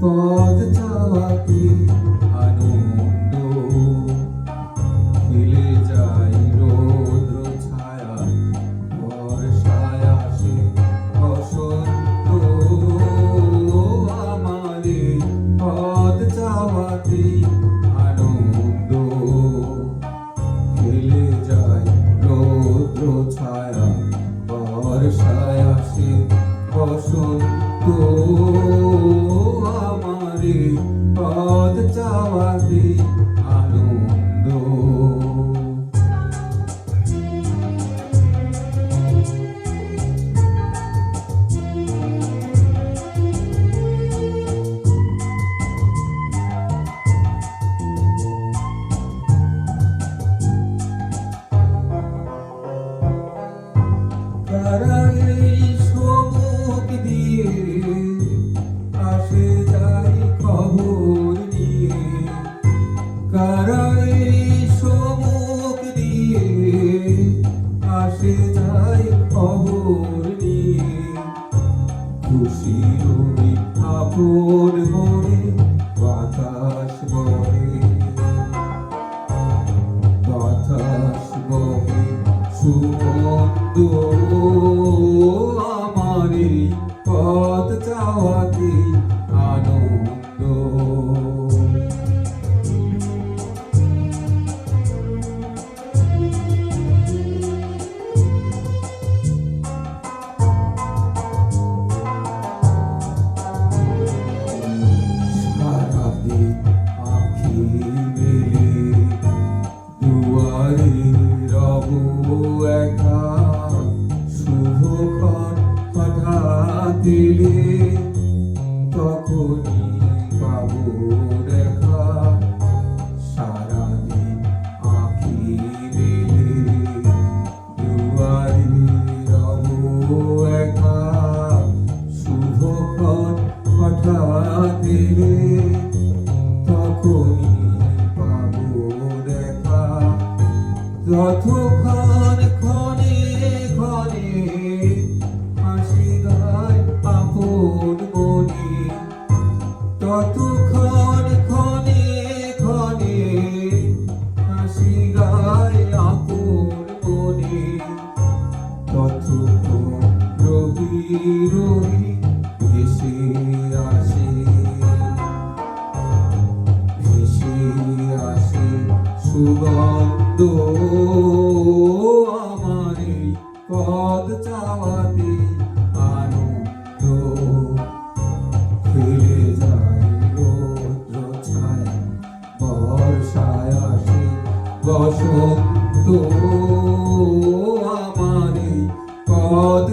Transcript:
পদ চাওয়াতে আনন্দ। খেলে যায় রৌদ্র ছায়া, বর্ষায় আসে বসন্ত। আমারে পদ চাওয়াতে আনন্দ। খেলে যায় রৌদ্র ছায়া, বর্ষায় আসে বসন্ত আমারে পদ চাওয়াতে খুশির ওই আপন মনে বাতাস বহে। বাতাস বহে সুগন্ধ Ooh. যতক্ষণ ক্ষণে ক্ষণে হাসি গায় আপন মনে। ততক্ষণ ক্ষণে ক্ষণে হাসি গায় আপন মনে। ততক্ষণ রবি রবি ভেসে আসে ভেসে আসে সুগন্ধ। বসন্ত আমারি পদ